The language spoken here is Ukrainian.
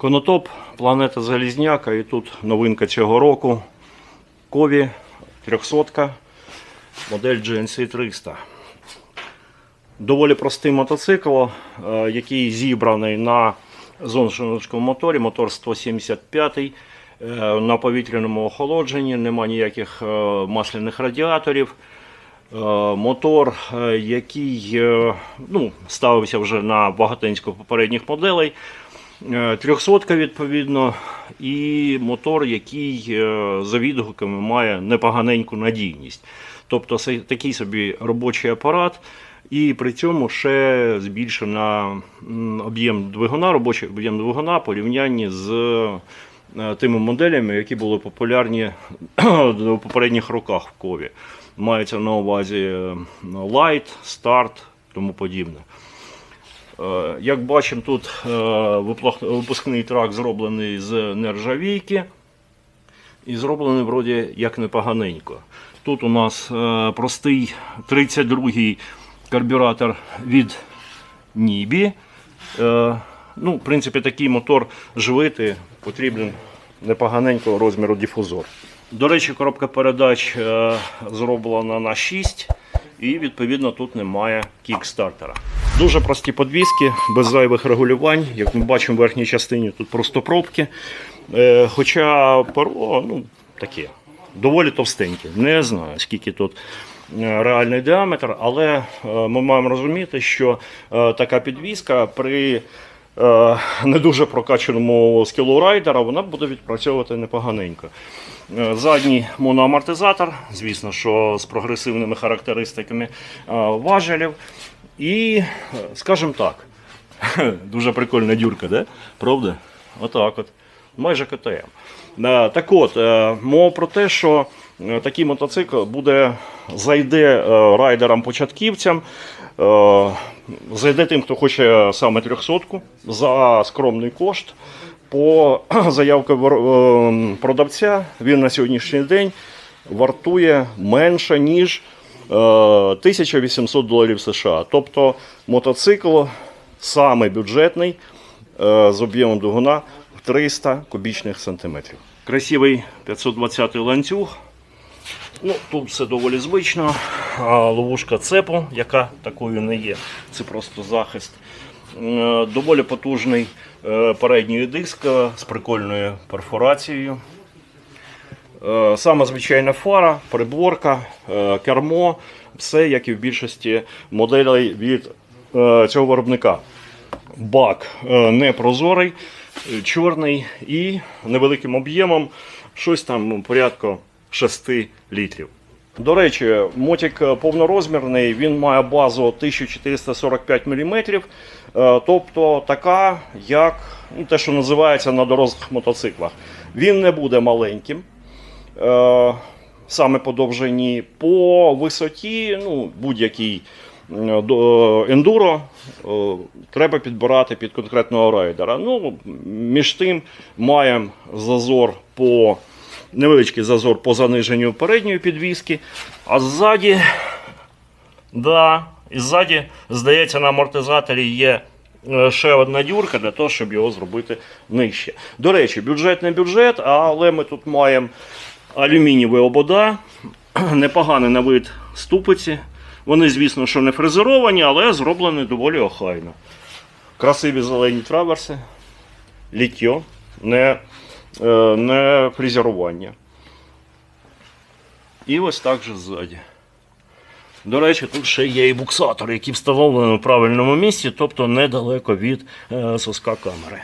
Конотоп, планета Залізняка, і тут новинка цього року. Кові 300, модель GNC 300. Доволі простий мотоцикл, е, який зібраний на зоншинському моторі, мотор 175 е, на повітряному охолодженні, нема ніяких е, масляних радіаторів. Мотор, який ну, ставився вже на багатенську попередніх моделей. 300 відповідно, і мотор, який е, за відгуками має непоганеньку надійність. Тобто такий собі робочий апарат, і при цьому ще збільшена об'єм двигуна, робочий об'єм двигуна порівнянні з е, тими моделями, які були популярні у попередніх роках в кові. Мається на увазі е, Light, Start, тому подібне. Е, Як бачимо, тут е, випускний трак зроблений з нержавійки і зроблений вроді як непоганенько. Тут у нас е, простий 32-й карбюратор від Нібі. Ну, в принципі, такий мотор живити потрібен непоганенького розміру дифузор. До речі, коробка передач зроблена на 6 і відповідно тут немає кікстартера. Дуже прості подвіски, без зайвих регулювань. Як ми бачимо, в верхній частині тут просто пробки. Е, Хоча перо ну, таке, доволі товстеньке. Не знаю, скільки тут е, реальний діаметр, але е, ми маємо розуміти, що така підвіска при не дуже прокачаному скілу райдера вона буде відпрацьовувати непоганенько. Задній моноамортизатор, звісно, що з прогресивними характеристиками важелів. І, скажімо так, дуже прикольна дюрка, де? правда? Отак от. Майже КТМ. Е, Так от, е, мова про те, що е, такий мотоцикл буде, зайде райдерам-початківцям, зайде тим, хто хоче саме 300 за скромний кошт. По заявці е, продавця він на сьогоднішній день вартує менше, ніж 1800 доларів США. Тобто мотоцикл саме бюджетний е, з об'ємом двигуна в 300 кубічних сантиметрів. Красивий 520 ланцюг. Ну, тут все доволі звично. Ловушка цепу, яка такою не є. Це просто захист. Е, Доволі потужний е, передній диск е, з прикольною перфорацією. Е, Саме звичайна фара, приборка, е, кермо, все як і в більшості моделей від е, цього виробника. Бак е, непрозорий, е, чорний і невеликим об'ємом, щось там порядку 6 літрів. До речі, мотик повнорозмірний, він має базу 1445 мм, тобто така, як ну, те, що називається на дорослих мотоциклах. Він не буде маленьким. Е, саме по довжині, по висоті, ну, будь-який е, ендуро е, треба підбирати під конкретного райдера. Ну, між тим маємо зазор по невеличкий зазор по заниженню передньої підвіски, а ззаді, да, і ззаді, здається, на амортизаторі є ще одна дюрка для того, щоб його зробити нижче. До речі, бюджет не бюджет, але ми тут маємо алюмінієві обода, непоганий на вид ступиці. Вони, звісно, що не фрезеровані, але зроблені доволі охайно. Красиві зелені траверси, ліття, не, е, не фрезерування. І ось так же ззаді. До речі, тут ще є і буксатор, який встановлений в правильному місці, тобто недалеко від е, соска камери.